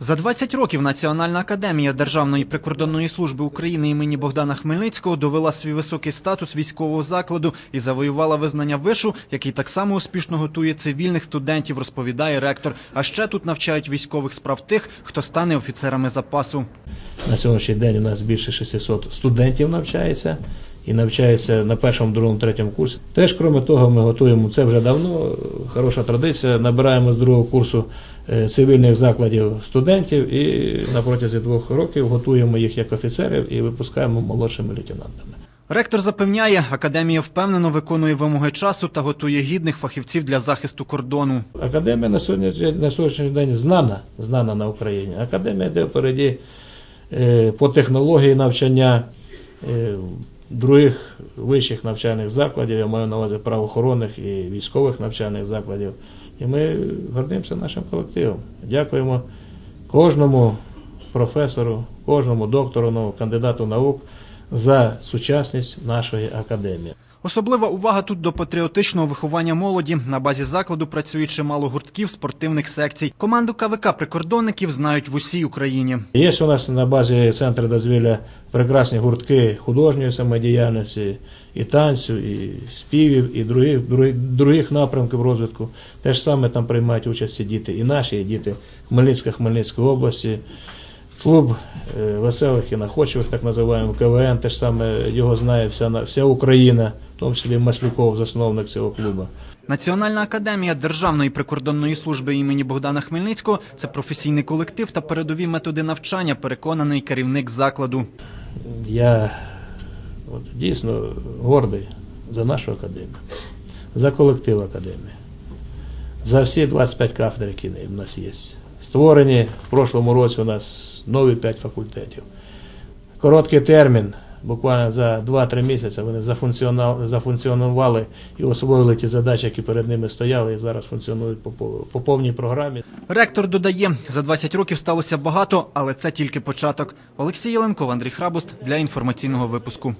За 20 років Національна академія Державної прикордонної служби України імені Богдана Хмельницького довела свій високий статус військового закладу і завоювала визнання вишу, який так само успішно готує цивільних студентів, розповідає ректор. А ще тут навчають військових справ тих, хто стане офіцерами запасу. На сьогоднішній день у нас більше 600 студентів навчається і навчається на першому, другому, третьому курсі. Теж, крім того, ми готуємо це вже давно. Хороша традиція. Набираємо з другого курсу цивільних закладів студентів і на протязі двох років готуємо їх як офіцерів і випускаємо молодшими лейтенантами. Ректор запевняє, академія впевнено виконує вимоги часу та готує гідних фахівців для захисту кордону. Академія на сьогодні на сьогоднішній день знана, знана на Україні. Академія йде впереді е, по технології навчання е, других вищих навчальних закладів, я маю на увазі правоохоронних і військових навчальних закладів. І ми гордимося нашим колективом. Дякуємо кожному професору, кожному доктору, кандидату наук за сучасність нашої академії. Особлива увага тут до патріотичного виховання молоді. На базі закладу працює чимало гуртків спортивних секцій. Команду КВК прикордонників знають в усій Україні. Є у нас на базі центру дозвілля прекрасні гуртки художньої самодіяльності, і танцю, і співів, і других, других, напрямків розвитку. Те ж саме там приймають участь і діти, і наші, і діти Хмельницька, Хмельницької області. Клуб е, веселих і находчивих, так називаємо КВН, те ж саме його знає вся, вся Україна, в тому числі Маслюков, засновник цього клубу. Національна академія Державної прикордонної служби імені Богдана Хмельницького це професійний колектив та передові методи навчання, переконаний керівник закладу. Я от, дійсно гордий за нашу академію, за колектив академії, за всі 25 кафедр, які в нас є. Створені в прошлому році у нас нові 5 факультетів. Короткий термін, буквально за 2-3 місяці вони зафункціонували і освоїли ті задачі, які перед ними стояли, і зараз функціонують по, по- по повній програмі. Ректор додає, за 20 років сталося багато, але це тільки початок. Олексій Єленков, Андрій Храбуст для інформаційного випуску.